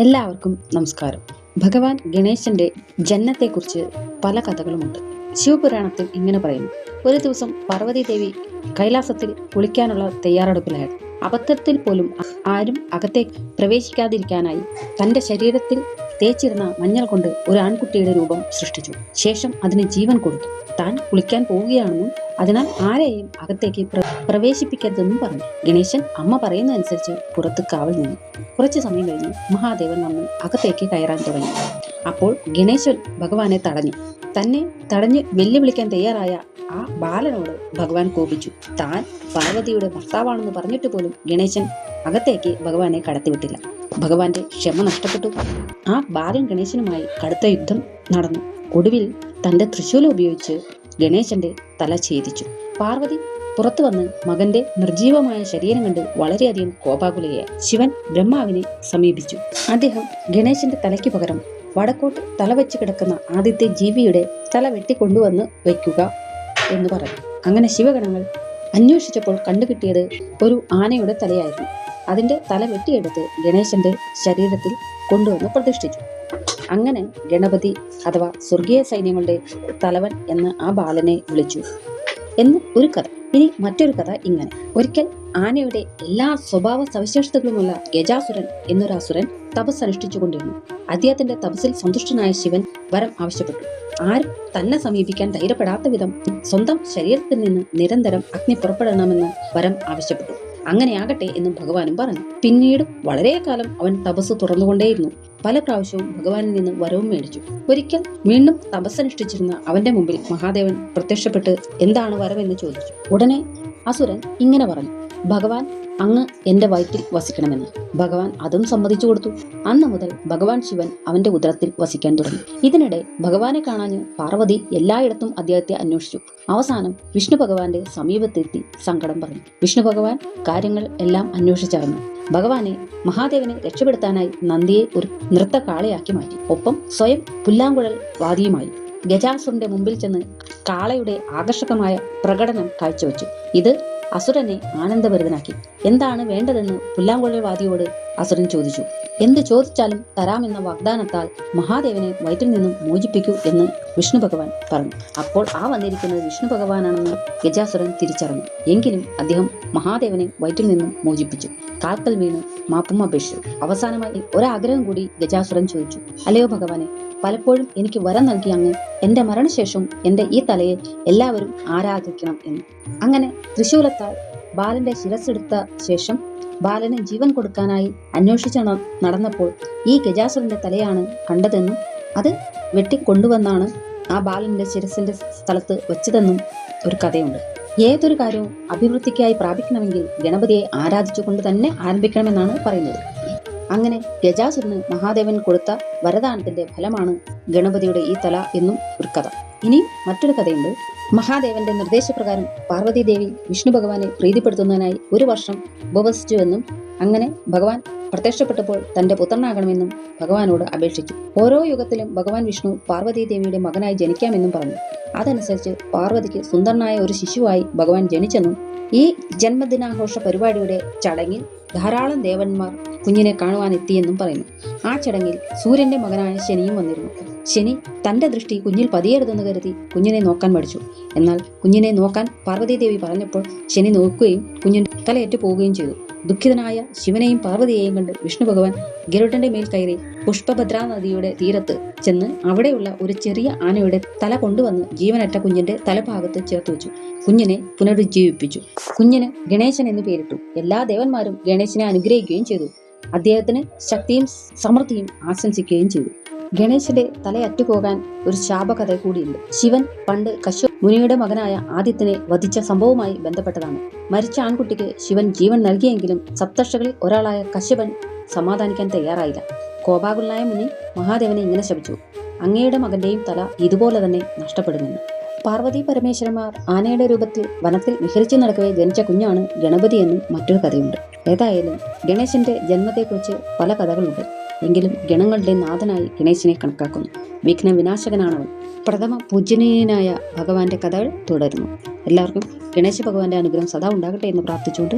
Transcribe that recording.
എല്ലാവർക്കും നമസ്കാരം. ഭഗവാൻ ഗണേശന്റെ ജന്മത്തെക്കുറിച്ച് പല കഥകളുമുണ്ട്. ശിവപുരാണത്തിൽ ഇങ്ങനെ പറയുന്നു. ഒരു ദിവസം പാർവതി ദേവി കൈലാസത്തിൽ കുളിക്കാനുള്ള തയ്യാറെടുപ്പിലായിരുന്നു. അബദ്ധത്തിൽ പോലും ആരും അകത്തേക്ക് പ്രവേശിക്കാതിരിക്കാനായി തന്റെ ശരീരത്തിൽ തേച്ചിരുന്ന മഞ്ഞൾ കൊണ്ട് ഒരു ആൺകുട്ടിയുടെ രൂപം സൃഷ്ടിച്ചു. ശേഷം അതിന് ജീവൻ കൊടുത്തു. താൻ കുളിക്കാൻ പോവുകയാണെന്നും അതിനാൽ ആരെയും അകത്തേക്ക് പ്രവേശിപ്പിക്കരുതെന്നും പറഞ്ഞു. ഗണേശൻ അമ്മ പറയുന്നതനുസരിച്ച് പുറത്ത് കാവൽ നിന്നു. കുറച്ചു സമയം കഴിഞ്ഞ് മഹാദേവൻ വന്ന് അകത്തേക്ക് കയറാൻ തുടങ്ങി. അപ്പോൾ ഗണേശൻ ഭഗവാനെ തടഞ്ഞു. തന്നെ തടഞ്ഞ് വെല്ലുവിളിക്കാൻ തയ്യാറായ ആ ബാലനോട് ഭഗവാൻ കോപിച്ചു. താൻ പാർവതിയുടെ ഭർത്താവാണെന്ന് പറഞ്ഞിട്ട് പോലും ഗണേശൻ അകത്തേക്ക് ഭഗവാനെ കടത്തിവിട്ടില്ല. ഭഗവാന്റെ ക്ഷമ നഷ്ടപ്പെട്ടു. ആ ബാലൻ ഗണേശനുമായി കടുത്ത യുദ്ധം നടന്നു. ഒടുവിൽ തന്റെ തൃശൂലം ഉപയോഗിച്ച് ഗണേശന്റെ തല ഛേദിച്ചു. പാർവതി പുറത്തു വന്ന് മകന്റെ നിർജീവമായ ശരീരം കണ്ട് വളരെയധികം കോപാകുലയായി. ശിവൻ ബ്രഹ്മാവിനെ സമീപിച്ചു. അദ്ദേഹം ഗണേശന്റെ തലയ്ക്ക് പകരം വടക്കോട്ട് തല വെച്ച് കിടക്കുന്ന ആദ്യത്തെ ജീവിയുടെ തല വെട്ടിക്കൊണ്ടുവന്ന് വയ്ക്കുക എന്ന് പറഞ്ഞു. അങ്ങനെ ശിവഗണങ്ങൾ അന്വേഷിച്ചപ്പോൾ കണ്ടുകിട്ടിയത് ഒരു ആനയുടെ തലയായിരുന്നു. അതിന്റെ തല വെട്ടിയെടുത്ത് ഗണേശന്റെ ശരീരത്തിൽ കൊണ്ടുവന്ന് പ്രതിഷ്ഠിച്ചു. അങ്ങനെ ഗണപതി അഥവാ സ്വർഗീയ സൈന്യങ്ങളുടെ തലവൻ എന്ന് ആ ബാലനെ വിളിച്ചു. എന്ന് ഒരു കഥ. ഇനി മറ്റൊരു കഥ ഇങ്ങനെ. ഒരിക്കൽ ആനയുടെ എല്ലാ സ്വഭാവ സവിശേഷതകളുമുള്ള ഗജാസുരൻ എന്നൊരു അസുരൻ തപസ് അനുഷ്ഠിച്ചുകൊണ്ടിരുന്നു അദ്ദേഹത്തിന്റെ തപസ്സിൽ സന്തുഷ്ടനായ ശിവൻ വരം ആവശ്യപ്പെട്ടു. ആരും തന്നെ സമീപിക്കാൻ ധൈര്യപ്പെടാത്ത വിധം സ്വന്തം ശരീരത്തിൽ നിന്ന് നിരന്തരം അഗ്നി പുറപ്പെടണമെന്ന് വരം ആവശ്യപ്പെട്ടു. അങ്ങനെയാകട്ടെ എന്നും ഭഗവാനും പറഞ്ഞു. പിന്നീട് വളരെ കാലം അവൻ തപസ് തുറന്നുകൊണ്ടേയിരുന്നു. പല പ്രാവശ്യവും ഭഗവാനിൽ നിന്ന് വരവും മേടിച്ചു. ഒരിക്കൽ വീണ്ടും തപസ്സനുഷ്ഠിച്ചിരുന്ന അവന്റെ മുമ്പിൽ മഹാദേവൻ പ്രത്യക്ഷപ്പെട്ട് എന്താണ് വരവെന്ന് ചോദിച്ചു. ഉടനെ അസുരൻ ഇങ്ങനെ പറഞ്ഞു. ഭഗവാൻ അങ്ങ് എന്റെ വയറ്റിൽ വസിക്കണമെന്ന്. ഭഗവാൻ അതും സമ്മതിച്ചു കൊടുത്തു. അന്ന് മുതൽ ഭഗവാൻ ശിവൻ അവന്റെ ഉദരത്തിൽ വസിക്കാൻ തുടങ്ങി. ഇതിനിടെ ഭഗവാനെ കാണാഞ്ഞ് പാർവതി എല്ലായിടത്തും അദ്ദേഹത്തെ അന്വേഷിച്ചു. അവസാനം വിഷ്ണു ഭഗവാന്റെ സമീപത്തെത്തി സങ്കടം പറഞ്ഞു. വിഷ്ണു ഭഗവാൻ കാര്യങ്ങൾ എല്ലാം അന്വേഷിച്ചറിഞ്ഞു. ഭഗവാനെ മഹാദേവനെ രക്ഷപ്പെടുത്താനായി നന്ദിയെ ഒരു നൃത്ത കാളയാക്കി മാറ്റി. ഒപ്പം സ്വയം പുല്ലാങ്കുഴൽ വാദിയുമായി. ഗജാസുറിന്റെ മുമ്പിൽ ചെന്ന് കാളയുടെ ആകർഷകമായ പ്രകടനം കാഴ്ചവെച്ചു. ഇത് അസുരനെ ആനന്ദഭരിതനാക്കി എന്താണ് വേണ്ടതെന്ന് പുല്ലാങ്കുഴൽവാദിയോട് അസുരൻ ചോദിച്ചു. എന്ത് ചോദിച്ചാലും തരാമെന്ന വാഗ്ദാനത്താൽ മഹാദേവനെ വയറ്റിൽ നിന്നും മോചിപ്പിക്കൂ എന്ന് വിഷ്ണു ഭഗവാൻ പറഞ്ഞു. അപ്പോൾ ആ വന്നിരിക്കുന്നത് വിഷ്ണു ഭഗവാനാണെന്ന് ഗജാസുരൻ തിരിച്ചറിഞ്ഞു. എങ്കിലും അദ്ദേഹം മഹാദേവനെ വയറ്റിൽ നിന്നും മോചിപ്പിച്ചു. കാൽക്കൽ വീണ് മാപ്പും അപേക്ഷിച്ചു. അവസാനമായി ഒരാഗ്രഹം കൂടി ഗജാസുരൻ ചോദിച്ചു. അല്ലയോ ഭഗവാനെ പലപ്പോഴും എനിക്ക് വരം നൽകി അങ്ങ് എന്റെ മരണശേഷം എന്റെ ഈ തലയെ എല്ലാവരും ആരാധിക്കണം എന്ന്. അങ്ങനെ തൃശൂലത്താൽ ബാലന്റെ ശിരസ്സെടുത്ത ശേഷം ബാലന് ജീവൻ കൊടുക്കാനായി അന്വേഷിച്ച് നടന്നപ്പോൾ ഈ ഗജാസുരന്റെ തലയാണ് കണ്ടതെന്നും അത് വെട്ടിക്കൊണ്ടുവന്നാണ് ആ ബാലന്റെ ശിരസിന്റെ സ്ഥലത്ത് വെച്ചതെന്നും ഒരു കഥയുണ്ട്. ഏതൊരു കാര്യവും അഭിവൃദ്ധിക്കായി പ്രാപിക്കണമെങ്കിൽ ഗണപതിയെ ആരാധിച്ചുകൊണ്ട് തന്നെ ആരംഭിക്കണമെന്നാണ് പറയുന്നത്. അങ്ങനെ ഗജാസുരന് മഹാദേവൻ കൊടുത്ത വരദാനത്തിന്റെ ഫലമാണ് ഗണപതിയുടെ ഈ തല എന്നും ഒരു കഥ. ഇനി മറ്റൊരു കഥയുണ്ട്. മഹാദേവന്റെ നിർദ്ദേശപ്രകാരം പാർവതീദേവി വിഷ്ണു ഭഗവാനെ പ്രീതിപ്പെടുത്തുന്നതിനായി ഒരു വർഷം ഉപവസിച്ചുവെന്നും അങ്ങനെ ഭഗവാൻ പ്രത്യക്ഷപ്പെട്ടപ്പോൾ തന്റെ പുത്രനാകണമെന്നും ഭഗവാനോട് അപേക്ഷിച്ചു. ഓരോ യുഗത്തിലും ഭഗവാൻ വിഷ്ണു പാർവതീദേവിയുടെ മകനായി ജനിക്കാമെന്നും പറഞ്ഞു. അതനുസരിച്ച് പാർവതിക്ക് സുന്ദരനായ ഒരു ശിശുവായി ഭഗവാൻ ജനിച്ചെന്നും ഈ ജന്മദിനാഘോഷ പരിപാടിയുടെ ചടങ്ങിൽ ധാരാളം ദേവന്മാർ കുഞ്ഞിനെ കാണുവാനെത്തിയെന്നും പറയുന്നു. ആ ചടങ്ങിൽ സൂര്യന്റെ മകനായ ശനിയും വന്നിരുന്നു. ശനി തന്റെ ദൃഷ്ടി കുഞ്ഞിൽ പതിയരുതെന്ന് കരുതി കുഞ്ഞിനെ നോക്കാൻ പഠിച്ചു എന്നാൽ കുഞ്ഞിനെ നോക്കാൻ പാർവതീദേവി പറഞ്ഞപ്പോൾ ശനി നോക്കുകയും കുഞ്ഞിന്റെ തലയേറ്റു പോവുകയും ചെയ്തു. ദുഃഖിതനായ ശിവനെയും പാർവതിയെയും കണ്ട് വിഷ്ണു ഭഗവാൻ ഗരുഡന്റെ മേൽ കയറി പുഷ്പഭദ്രാ നദിയുടെ തീരത്ത് ചെന്ന് അവിടെയുള്ള ഒരു ചെറിയ ആനയുടെ തല കൊണ്ടുവന്ന് ജീവനറ്റ കുഞ്ഞിന്റെ തലഭാഗത്ത് ചേർത്ത് വെച്ചു. കുഞ്ഞിനെ പുനരുജ്ജീവിപ്പിച്ചു. കുഞ്ഞിന് ഗണേശൻ എന്ന് പേരിട്ടു. എല്ലാ ദേവന്മാരും ഗണേശനെ അനുഗ്രഹിക്കുകയും ചെയ്തു. അദ്ദേഹത്തിന് ശക്തിയും സമൃദ്ധിയും ആശംസിക്കുകയും ചെയ്തു. ഗണേശന്റെ തലയറ്റുപോകാൻ ഒരു ശാപകഥ കൂടിയുണ്ട്. ശിവൻ പണ്ട് കശ്യപ മുനിയുടെ മകനായ ആദിത്യനെ വധിച്ച സംഭവവുമായി ബന്ധപ്പെട്ടതാണ്. മരിച്ച ആൺകുട്ടിക്ക് ശിവൻ ജീവൻ നൽകിയെങ്കിലും സപ്തർഷകളിൽ ഒരാളായ കശ്യപൻ സമാധാനിക്കാൻ തയ്യാറായില്ല. കോപാകുലനായ മുനി മഹാദേവനെ ഇങ്ങനെ ശപിച്ചു. അങ്ങയുടെ മകന്റെയും തല ഇതുപോലെ തന്നെ നഷ്ടപ്പെടുമെന്ന്. പാർവതി പരമേശ്വരന്മാർ ആനയുടെ രൂപത്തിൽ വനത്തിൽ വിഹരിച്ചു നടക്കവേ ജനിച്ച കുഞ്ഞാണ് ഗണപതി എന്നും മറ്റൊരു കഥയുണ്ട്. ഏതായാലും ഗണേശന്റെ ജന്മത്തെക്കുറിച്ച് പല കഥകളുണ്ട്. എങ്കിലും ഗണങ്ങളുടെ നാഥനായി ഗണേശനെ കണക്കാക്കുന്നു. വിഘ്ന വിനാശകനാണവൻ പ്രഥമ പൂജനീയനായ ഭഗവാന്റെ കഥകൾ തുടരുന്നു. എല്ലാവർക്കും ഗണേശ ഭഗവാന്റെ അനുഗ്രഹം സദാ ഉണ്ടാകട്ടെ എന്ന് പ്രാർത്ഥിച്ചുകൊണ്ട്